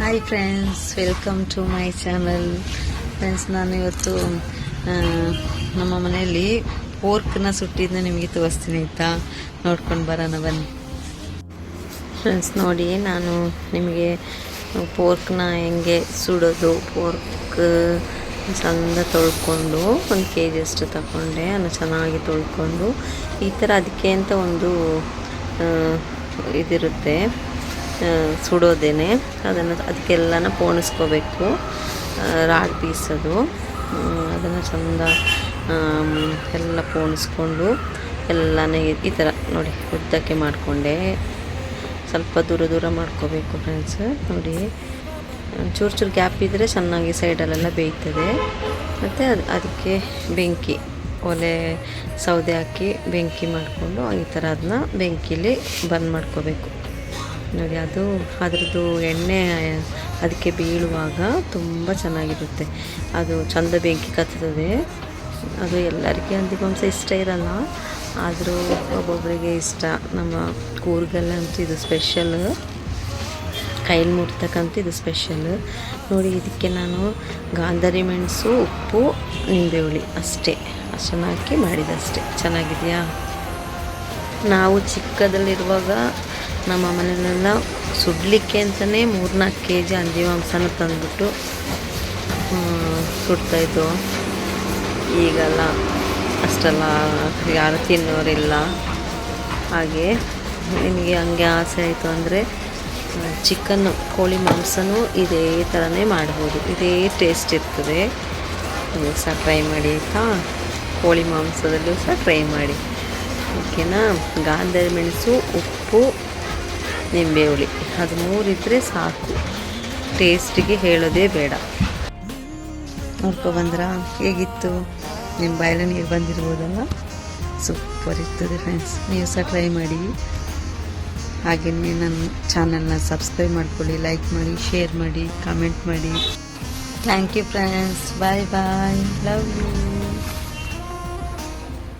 Hi friends welcome to my channel friends ನಾನು ಇವತ್ತು ನಮ್ಮ ಮನೆಯಲ್ಲಿ ಪೋರ್ಕ್ನ ಸುಟ್ಟಿದ್ನ ನಿಮಗೆ ತೋರಿಸ್ತೀನಿ, ಆಯಿತಾ? ನೋಡ್ಕೊಂಡು ಬರೋಣ, ಬನ್ನಿ. ಫ್ರೆಂಡ್ಸ್ ನೋಡಿ, ನಾನು ನಿಮಗೆ ಪೋರ್ಕ್ನ ಹೆಂಗೆ ಸುಡೋದು, ಪೋರ್ಕ್ ಚಂದ ತೊಳ್ಕೊಂಡು, ಒಂದು ಕೆ ಜಿ ಅಷ್ಟು ತಗೊಂಡೆ ಅದನ್ನು ಚೆನ್ನಾಗಿ ತೊಳ್ಕೊಂಡು, ಈ ಥರ ಅದಕ್ಕೆ ಅಂತ ಒಂದು ಇದಿರುತ್ತೆ. ಸುಡೋದೇನೆ. ಅದನ್ನು ಅದಕ್ಕೆಲ್ಲನ ಪೋಣಿಸ್ಕೋಬೇಕು. ರಾಡ್ ಪೀಸದು. ಅದನ್ನು ಚಂದ ಎಲ್ಲ ಪೋಣಿಸ್ಕೊಂಡು ಎಲ್ಲನೇ ಈ ಥರ ನೋಡಿ, ಉದ್ದಕ್ಕೆ ಮಾಡಿಕೊಂಡೆ. ಸ್ವಲ್ಪ ದೂರ ದೂರ ಮಾಡ್ಕೋಬೇಕು ಫ್ರೆಂಡ್ಸ್ ನೋಡಿ, ಚೂರು ಚೂರು ಗ್ಯಾಪ್ ಇದ್ದರೆ ಚೆನ್ನಾಗಿ ಸೈಡಲ್ಲೆಲ್ಲ ಬೇಯ್ತದೆ. ಮತ್ತು ಅದು ಅದಕ್ಕೆ ಬೆಂಕಿ, ಒಲೆ ಸೌದೆ ಹಾಕಿ ಬೆಂಕಿ ಮಾಡಿಕೊಂಡು ಈ ಥರ ಅದನ್ನ ಬೆಂಕಿಲಿ ಬಂದ್ ಮಾಡ್ಕೋಬೇಕು. ನೋಡಿ, ಅದು ಅದರದ್ದು ಎಣ್ಣೆ, ಅದಕ್ಕೆ ಬೀಳುವಾಗ ತುಂಬ ಚೆನ್ನಾಗಿರುತ್ತೆ. ಅದು ಚಂದ ಬೆಂಕಿ ಕತ್ತುತ್ತದೆ. ಅದು ಎಲ್ಲರಿಗೆ ಅಂದಿಗೊಂಸ ಇಷ್ಟ ಇರಲ್ಲ. ಆದರೂ ಒಬ್ಬೊಬ್ಬರಿಗೆ ಇಷ್ಟ. ನಮ್ಮ ಕೂರ್ಗಲ್ಲಂತೂ ಇದು ಸ್ಪೆಷಲ್ ಕೈಲಿ ಮುಟ್ತಕ್ಕಂಥ ಇದು ಸ್ಪೆಷಲ್ ನೋಡಿ, ಇದಕ್ಕೆ ನಾನು ಗಾಂಧರಿ ಮೆಣಸು, ಉಪ್ಪು ನಿಂಬೆ ಹುಳಿ ಅಷ್ಟೇ. ಅಷ್ಟನ್ನು ಹಾಕಿ ಮಾಡಿದಷ್ಟೇ. ಚೆನ್ನಾಗಿದೆಯಾ? ನಾವು ಚಿಕ್ಕದಲ್ಲಿರುವಾಗ ನಮ್ಮ ಮನೆಯಲ್ಲೆಲ್ಲ ಸುಡಲಿಕ್ಕೆ ಅಂತಲೇ ಮೂರ್ನಾಲ್ಕು ಕೆ ಜಿ ಹಂದಿ ಮಾಂಸನ ತಂದುಬಿಟ್ಟು ಸುಡ್ತಾಯಿದ್ದು ಈಗೆಲ್ಲ ಅಷ್ಟೆಲ್ಲ ಯಾರು ತಿನ್ನೋರಿಲ್ಲ. ಹಾಗೆ ನಿಮಗೆ ಹಂಗೆ ಆಸೆ ಆಯಿತು ಅಂದರೆ ಚಿಕನ್ನು ಕೋಳಿ ಮಾಂಸನೂ ಇದೇ ಥರನೇ ಮಾಡ್ಬೋದು. ಇದೇ ಟೇಸ್ಟ್ ಇರ್ತದೆ. ನೀವು ಸಹ ಟ್ರೈ ಮಾಡಿ ಆಯಿತಾ? ಕೋಳಿ ಮಾಂಸದಲ್ಲೂ ಸಹ ಟ್ರೈ ಮಾಡಿ. ಓಕೆನಾ? ಗಾಂಧಿ ಮೆಣಸು, ಉಪ್ಪು ನಿಂಬೆ ಹುಳಿ ಅದು ಮೂರಿದ್ರೆ ಸಾಕು. ಟೇಸ್ಟಿಗೆ ಹೇಳೋದೇ ಬೇಡ. ನೋಡ್ಕೊಬಂದ್ರ ಹೇಗಿತ್ತು? ನಿಮ್ಮ ಬಾಯಲ್ಲಿ ನೀರು ಬಂದಿರ್ಬೋದಲ್ಲ ಸೂಪರ್ ಇರ್ತದೆ ಫ್ರೆಂಡ್ಸ್ ನೀವು ಸಹ ಟ್ರೈ ಮಾಡಿ. ಹಾಗೆಯೇ ನನ್ನ ಚಾನಲ್ನ ಸಬ್ಸ್ಕ್ರೈಬ್ ಮಾಡ್ಕೊಳ್ಳಿ ಲೈಕ್ ಮಾಡಿ ಶೇರ್ ಮಾಡಿ ಕಾಮೆಂಟ್ ಮಾಡಿ. Thank you friends bye bye love you